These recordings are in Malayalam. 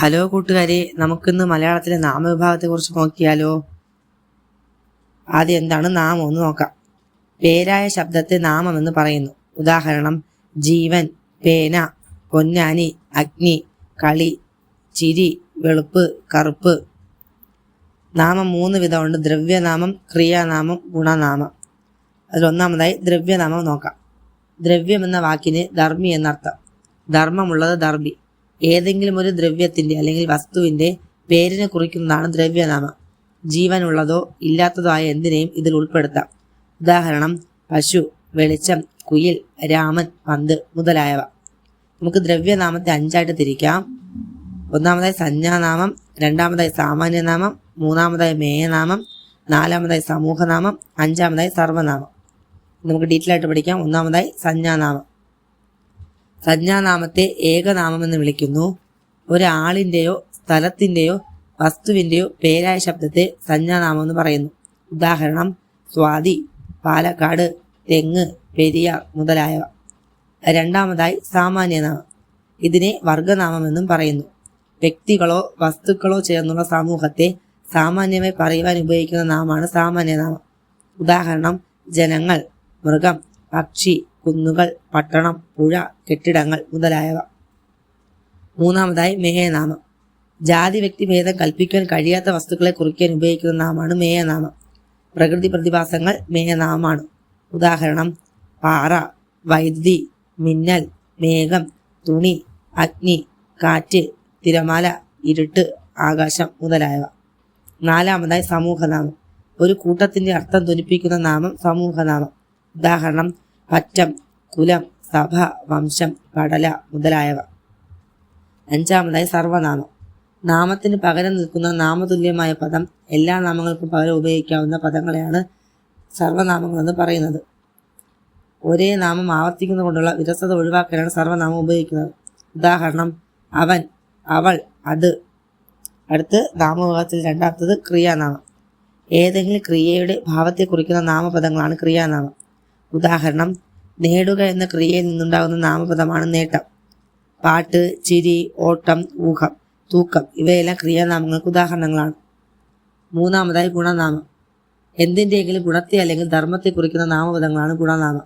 ഹലോ കൂട്ടുകാരെ നമുക്കിന്ന് മലയാളത്തിലെ നാമവിഭാഗത്തെ കുറിച്ച് നോക്കിയാലോ? ആദ്യം എന്താണ് നാമം എന്ന് നോക്കാം. പേരായ ശബ്ദത്തെ നാമം എന്ന് പറയുന്നു. ഉദാഹരണം ജീവൻ പേന പൊന്നാനി അഗ്നി കളി ചിരി വെളുപ്പ് കറുപ്പ്. നാമം മൂന്ന് വിധമുണ്ട്. ദ്രവ്യനാമം ക്രിയാനാമം ഗുണനാമം. അതിലൊന്നാമതായി ദ്രവ്യനാമം നോക്കാം. ദ്രവ്യം എന്ന വാക്കിന് ധർമ്മി എന്നർത്ഥം. ധർമ്മമുള്ളത് ധർമ്മി. ഏതെങ്കിലും ഒരു ദ്രവ്യത്തിന്റെ അല്ലെങ്കിൽ വസ്തുവിന്റെ പേരിനെ കുറിക്കുന്നതാണ് ദ്രവ്യനാമം. ജീവനുള്ളതോ ഇല്ലാത്തതോ ആയ എന്തിനേയും ഇതിൽ ഉൾപ്പെടുത്താം. ഉദാഹരണം പശു വെളിച്ചം കുയിൽ രാമൻ പന്ത് മുതലായവ. നമുക്ക് ദ്രവ്യനാമത്തെ അഞ്ചായിട്ട് തിരിക്കാം. ഒന്നാമതായി സംജ്ഞാനാമം രണ്ടാമതായി സാമാന്യനാമം മൂന്നാമതായി മേയനാമം നാലാമതായി സമൂഹനാമം അഞ്ചാമതായി സർവനാമം. നമുക്ക് ഡീറ്റെയിൽ ആയിട്ട് പഠിക്കാം. ഒന്നാമതായി സംജ്ഞാനാമം സംജ്ഞാനാമത്തെ ഏകനാമമെന്ന് വിളിക്കുന്നു. ഒരാളിന്റെയോ സ്ഥലത്തിന്റെയോ വസ്തുവിന്റെയോ പേരായ ശബ്ദത്തെ സംജ്ഞാനാമം എന്ന് പറയുന്നു. ഉദാഹരണം സ്വാതി പാലക്കാട് തെങ്ങ് പെരിയാർ മുതലായവ. രണ്ടാമതായി സാമാന്യനാമം. ഇതിനെ വർഗനാമമെന്നും പറയുന്നു. വ്യക്തികളോ വസ്തുക്കളോ ചേർന്നുള്ള സമൂഹത്തെ സാമാന്യമായി പറയുവാൻ ഉപയോഗിക്കുന്ന നാമമാണ് സാമാന്യനാമം. ഉദാഹരണം ജനങ്ങൾ മൃഗം പക്ഷി കുന്നുകൾ പട്ടണം പുഴ കെട്ടിടങ്ങൾ മുതലായവ. മൂന്നാമതായി മേയനാമം. ജാതി വ്യക്തി ഭേദം കൽപ്പിക്കാൻ കഴിയാത്ത വസ്തുക്കളെ കുറിക്കാൻ ഉപയോഗിക്കുന്ന നാമമാണ് മേയനാമം. പ്രകൃതി പ്രതിഭാസങ്ങൾ മേയനാമമാണ്. ഉദാഹരണം പാറ വൈദ്യുതി മിന്നൽ മേഘം തുണി അഗ്നി കാറ്റ് തിരമാല ഇരുട്ട് ആകാശം മുതലായവ. നാലാമതായി സമൂഹനാമം. ഒരു കൂട്ടത്തിന്റെ അർത്ഥം ധ്വനിപ്പിക്കുന്ന നാമം സമൂഹനാമം. ഉദാഹരണം പറ്റം കുലം സഭ വംശം പടല മുതലായവ. അഞ്ചാമതായി സർവനാമം. നാമത്തിന് പകരം നിൽക്കുന്ന നാമതുല്യമായ പദം എല്ലാ നാമങ്ങൾക്കും പകരം ഉപയോഗിക്കാവുന്ന പദങ്ങളെയാണ് സർവനാമങ്ങളെന്ന് പറയുന്നത്. ഒരേ നാമം ആവർത്തിക്കുന്നത് കൊണ്ടുള്ള വിരസത ഒഴിവാക്കാനാണ് സർവനാമം ഉപയോഗിക്കുന്നത്. ഉദാഹരണം അവൻ അവൾ അത്. അടുത്ത് നാമവിഭാഗത്തിൽ രണ്ടാമത്തത് ക്രിയാനാമം. ഏതെങ്കിലും ക്രിയയുടെ ഭാവത്തെ കുറിക്കുന്ന നാമപദങ്ങളാണ് ക്രിയാനാമം. ഉദാഹരണം നേടുക എന്ന ക്രിയയിൽ നിന്നുണ്ടാകുന്ന നാമപദമാണ് നേട്ടം. പാട്ട് ചിരി ഓട്ടം ഊഹം തൂക്കം ഇവയെല്ലാം ക്രിയാനാമങ്ങൾക്ക് ഉദാഹരണങ്ങളാണ്. മൂന്നാമതായി ഗുണനാമം. എന്തിന്റെയെങ്കിലും ഗുണത്തെ അല്ലെങ്കിൽ ധർമ്മത്തെ കുറിക്കുന്ന നാമപദങ്ങളാണ് ഗുണനാമം.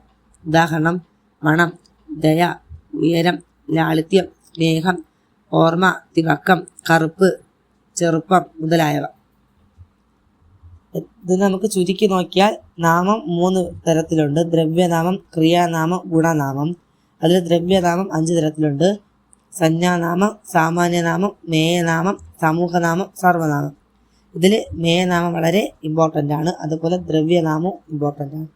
ഉദാഹരണം മണം ദയ ഉയരം ലാളിത്യം സ്നേഹം ഓർമ്മ തിളക്കം കറുപ്പ് ചെറുപ്പം മുതലായവ. ഇത് നമുക്ക് ചുരുക്കി നോക്കിയാൽ നാമം മൂന്ന് തരത്തിലുണ്ട്. ദ്രവ്യനാമം ക്രിയാനാമം ഗുണനാമം. അതിൽ ദ്രവ്യനാമം അഞ്ച് തരത്തിലുണ്ട്. സംജ്ഞാനാമം സാമാന്യനാമം മേയനാമം സമൂഹനാമം സർവനാമം ഇതിൽ മേയനാമം വളരെ ഇമ്പോർട്ടന്റ് ആണ്. അതുപോലെ ദ്രവ്യനാമവും ഇമ്പോർട്ടന്റ് ആണ്.